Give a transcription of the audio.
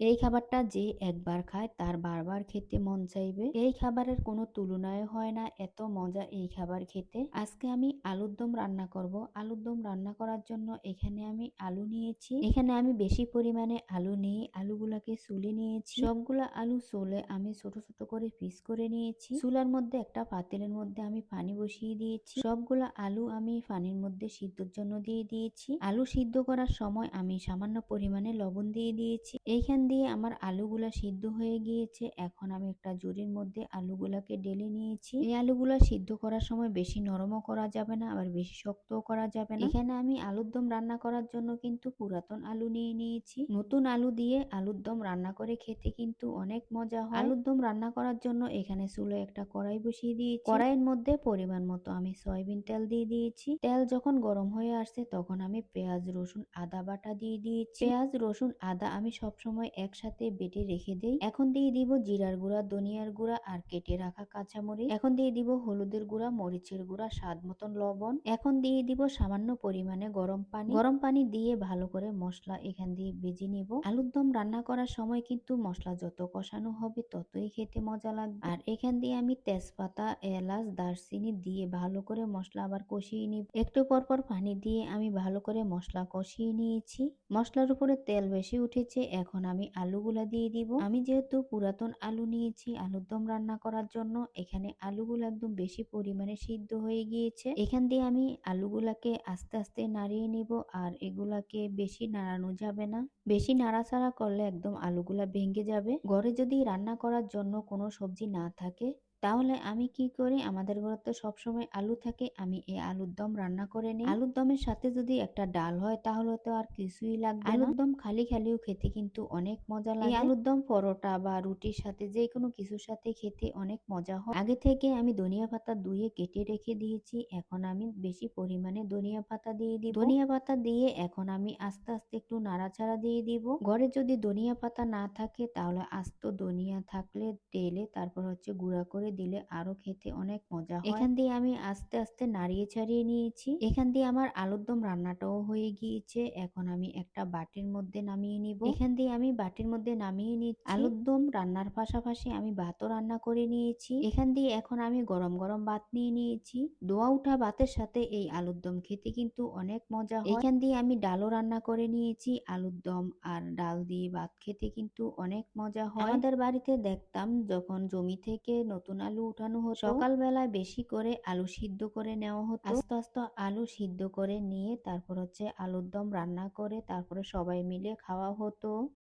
এই খাবারটা যে একবার খায়, তার বারবার খেতে মন চাইবে। এই খাবারের কোনো তুলনায় হয় না, এত মজা এই খাবার খেতে। আজকে আমি আলুর দম রান্না করব। আলুর দম রান্না করার জন্য এখানে আমি আলু নিয়েছি। এখানে আমি বেশি পরিমাণে আলু নিয়ে আলুগুলাকে সুলে নিয়েছি। সবগুলা আলু সুলে আমি ছোট ছোট করে পিস করে নিয়েছি। চুলার মধ্যে একটা পাতিলের মধ্যে আমি পানি বসিয়ে দিয়েছি। সবগুলা আলু আমি পানির মধ্যে সিদ্ধর জন্য দিয়ে দিয়েছি। আলু সিদ্ধ করার সময় আমি সামান্য পরিমাণে লবণ দিয়ে দিয়েছি। এইখান দিয়ে আমার আলুগুলা সিদ্ধ হয়ে গিয়েছে। এখন আমি একটা জুড়ির মধ্যে আলুগুলাকে ডেলে নিয়েছি। এই আলুগুলা সিদ্ধ করার সময় বেশি নরমও করা যাবে না, আবার বেশি শক্তও করা যাবে না। এখানে আমি আলুর দম রান্না করার জন্য কিন্তু পুরাতন আলু নিয়ে নিয়েছি। নতুন আলু দিয়ে আলুর দম রান্না করে খেতে কিন্তু অনেক মজা হয়। আলুর দম রান্না করার জন্য এখানে চুলে একটা কড়াই বসিয়ে দিয়েছি। কড়াইয়ের মধ্যে পরিমাণ মতো আমি সয়াবিন তেল দিয়ে দিয়েছি। তেল যখন গরম হয়ে আসছে তখন আমি পেঁয়াজ, রসুন, আদা বাটা দিয়ে দিয়েছি। পেঁয়াজ, রসুন, আদা আমি সবসময় একসাথে বেটে রেখে দেই। এখন দিয়ে দিব জিরার গুঁড়া, ধনিয়ার গুঁড়া আর কেটে রাখা কাঁচামরিচ। এখন দিয়ে দিব হলুদের গুঁড়া, মরিচের গুঁড়া, স্বাদ মতন লবণ। এখন দিয়ে দিব সামান্য পরিমাণে গরম পানি। গরম পানি দিয়ে ভালো করে মশলা এখান দিয়ে ভেজে নিব। আলুর দম রান্না করার সময় কিন্তু মশলা যত কষানো হবে ততই খেতে মজা লাগবে। আর এখান দিয়ে আমি তেজপাতা, এলাচ, দারচিনি দিয়ে ভালো করে মশলা আবার কষিয়ে নিব। একটু পর পর পানি দিয়ে আমি ভালো করে মশলা কষিয়ে নিয়েছি। মশলার উপরে তেল বেশি উঠেছে, এখন আমি আলুগুলা দিয়ে দিব। আমি যেহেতু পুরাতন আলু নিয়েছি, আলুর দম রান্না করার জন্য এখানে আলুগুলো একদম বেশি পরিমাণে সিদ্ধ হয়ে গিয়েছে। এখান দিয়ে আমি আলুগুলাকে আস্তে আস্তে নাড়িয়ে নিব আর এগুলাকে বেশি নাড়ানো যাবে না। বেশি নাড়াচাড়া করলে একদম আলুগুলা ভেঙে যাবে। ঘরে যদি রান্না করার জন্য কোনো সবজি না থাকে তাহলে আমি কি করি? আমাদের ঘরে তো সবসময় আলু থাকে আমি এই আলুর দম রান্না করে নিই। আলুর দমের সাথে যদি একটা ডাল হয় তাহলে তো আর কিছুই লাগবে আলুর দম খালি খালিও খেতে কিন্তু অনেক মজা লাগে। আলুর দম পরোটা বা রুটির সাথে যে কোনো কিছুর সাথে খেতে অনেক মজা হয়। আগে থেকে আমি ধনিয়া পাতা ধুয়ে কেটে রেখে দিয়েছি এখন আমি বেশি পরিমাণে ধনিয়া পাতা দিয়ে দিব। ধনিয়া পাতা দিয়ে এখন আমি আস্তে আস্তে একটু নাড়াচাড়া দিয়ে দিব। ঘরে যদি ধনিয়া পাতা না থাকে তাহলে আস্ত ধনিয়া থাকলে তেলে তারপর হচ্ছে গুঁড়া করে দিলে আরও খেতে অনেক মজা হয়। এখান দিয়ে আমি আস্তে আস্তে নাড়িয়ে ছাড়িয়ে নিয়েছি। এখান দিয়ে আমার আলুর দম রান্নাটাও হয়ে গিয়েছে। এখন আমি একটা বাটির মধ্যে নামিয়ে নিব। এখান দিয়ে আমি বাটির মধ্যে নামিয়ে নিচ্ছি। আলুর দম রান্নার পাশাপাশি আমি ভাতও রান্না করে নিয়েছি। এখান দিয়ে এখন আমি গরম গরম ভাত নিয়ে নিয়েছি। দোয়া উঠা ভাতের সাথে এই আলুর দম খেতে কিন্তু অনেক মজা হয়। এখান দিয়ে আমি ডালও রান্না করে নিয়েছি। আলুর দম আর ডাল দিয়ে ভাত খেতে কিন্তু অনেক মজা হয়। আমাদের বাড়িতে দেখতাম যখন জমি থেকে নতুন আলু উঠানো হতো। সকালবেলায় বেশি করে আলু সিদ্ধ করে নেওয়া হতো। আস্তে আস্তে আলু সিদ্ধ করে নিয়ে তারপর হচ্ছে আলুর দম রান্না করে তারপরে সবাই মিলে খাওয়া হতো।